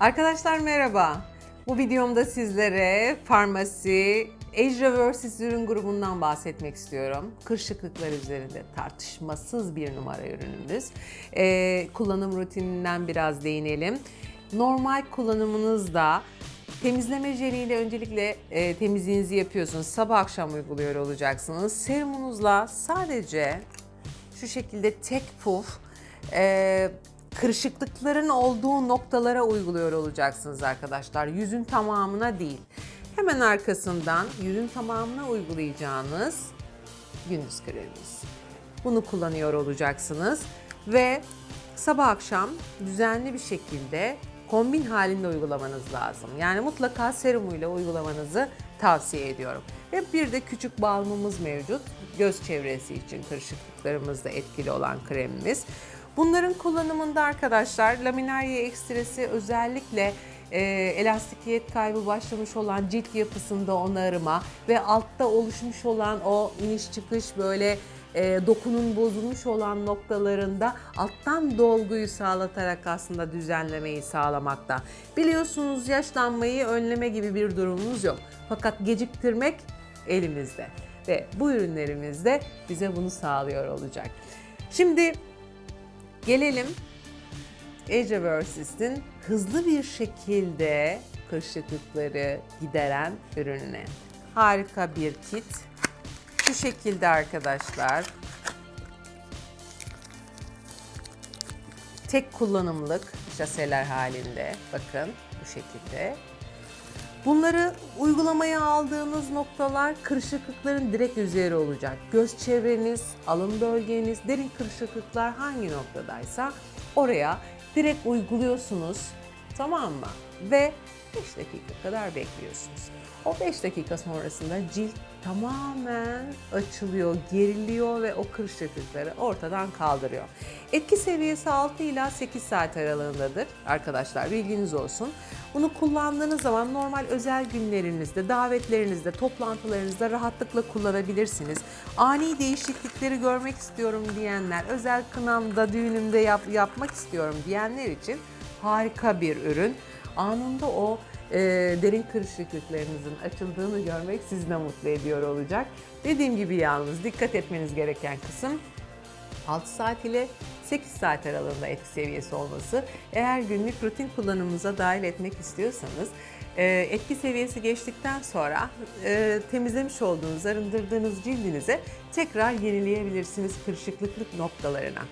Arkadaşlar merhaba. Bu videomda sizlere farmasi Asia vs. ürün grubundan bahsetmek istiyorum. Kırışıklıklar üzerinde tartışmasız bir numara ürünümüz. Ee, kullanım rutininden biraz değinelim. Normal kullanımınızda temizleme jeliyle öncelikle e, temizliğinizi yapıyorsunuz. Sabah akşam uyguluyor olacaksınız. Serumunuzla sadece şu şekilde tek puf e, kırışıklıkların olduğu noktalara uyguluyor olacaksınız arkadaşlar. Yüzün tamamına değil. Hemen arkasından yüzün tamamına uygulayacağınız gündüz kremimiz. Bunu kullanıyor olacaksınız ve sabah akşam düzenli bir şekilde kombin halinde uygulamanız lazım. Yani mutlaka serumuyla uygulamanızı tavsiye ediyorum. Ve bir de küçük balmımız mevcut. Göz çevresi için kırışıklıklarımızda etkili olan kremimiz. Bunların kullanımında arkadaşlar laminarye ekstresi özellikle e, elastikiyet kaybı başlamış olan cilt yapısında onarıma ve altta oluşmuş olan o iniş çıkış böyle e, dokunun bozulmuş olan noktalarında alttan dolguyu sağlatarak aslında düzenlemeyi sağlamakta. Biliyorsunuz yaşlanmayı önleme gibi bir durumumuz yok. Fakat geciktirmek elimizde ve bu ürünlerimiz de bize bunu sağlıyor olacak. Şimdi gelelim Asia Versis'in hızlı bir şekilde kırışıklıkları gideren ürününe. Harika bir kit. Şu şekilde arkadaşlar. Tek kullanımlık şaseler halinde. Bakın bu şekilde. Bunları uygulamaya aldığınız noktalar kırışıklıkların direkt üzeri olacak. Göz çevreniz, alın bölgeniz, derin kırışıklıklar hangi noktadaysa oraya direkt uyguluyorsunuz. Tamam mı? Ve 5 dakika kadar bekliyorsunuz. O 5 dakika sonrasında cilt tamamen açılıyor, geriliyor ve o kırışıklıkları ortadan kaldırıyor. Etki seviyesi 6 ila 8 saat aralığındadır arkadaşlar bilginiz olsun. Bunu kullandığınız zaman normal özel günlerinizde, davetlerinizde, toplantılarınızda rahatlıkla kullanabilirsiniz. Ani değişiklikleri görmek istiyorum diyenler, özel kınamda, düğünümde yap, yapmak istiyorum diyenler için harika bir ürün. Anında o e, derin kırışıklıklarınızın açıldığını görmek sizi de mutlu ediyor olacak. Dediğim gibi yalnız dikkat etmeniz gereken kısım 6 saat ile 8 saat aralığında etki seviyesi olması. Eğer günlük rutin kullanımınıza dahil etmek istiyorsanız e, etki seviyesi geçtikten sonra e, temizlemiş olduğunuz, arındırdığınız cildinize tekrar yenileyebilirsiniz kırışıklıklık noktalarına.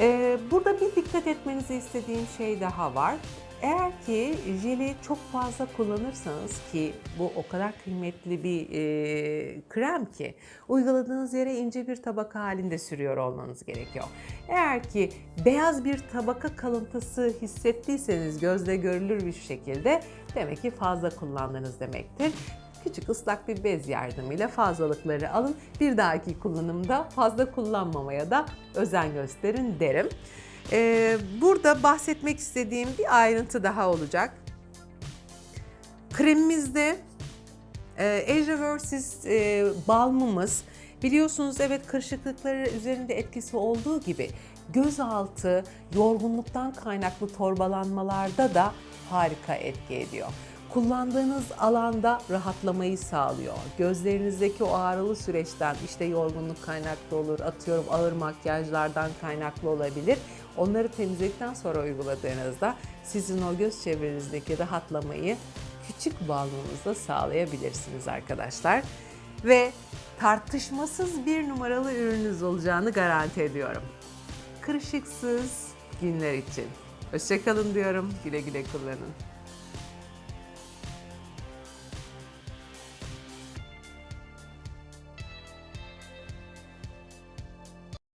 E, burada bir dikkat etmenizi istediğim şey daha var. Eğer ki jeli çok fazla kullanırsanız ki bu o kadar kıymetli bir e, krem ki uyguladığınız yere ince bir tabaka halinde sürüyor olmanız gerekiyor. Eğer ki beyaz bir tabaka kalıntısı hissettiyseniz gözle görülür bir şekilde demek ki fazla kullandınız demektir küçük ıslak bir bez yardımıyla fazlalıkları alın. Bir dahaki kullanımda fazla kullanmamaya da özen gösterin derim. Ee, burada bahsetmek istediğim bir ayrıntı daha olacak. Kremimizde e, Asia Versus e, balmımız biliyorsunuz evet kırışıklıkları üzerinde etkisi olduğu gibi gözaltı yorgunluktan kaynaklı torbalanmalarda da harika etki ediyor kullandığınız alanda rahatlamayı sağlıyor. Gözlerinizdeki o ağrılı süreçten işte yorgunluk kaynaklı olur, atıyorum ağır makyajlardan kaynaklı olabilir. Onları temizledikten sonra uyguladığınızda sizin o göz çevrenizdeki rahatlamayı küçük balmumuzla sağlayabilirsiniz arkadaşlar. Ve tartışmasız bir numaralı ürününüz olacağını garanti ediyorum. Kırışıksız günler için. Hoşçakalın diyorum. Güle güle kullanın.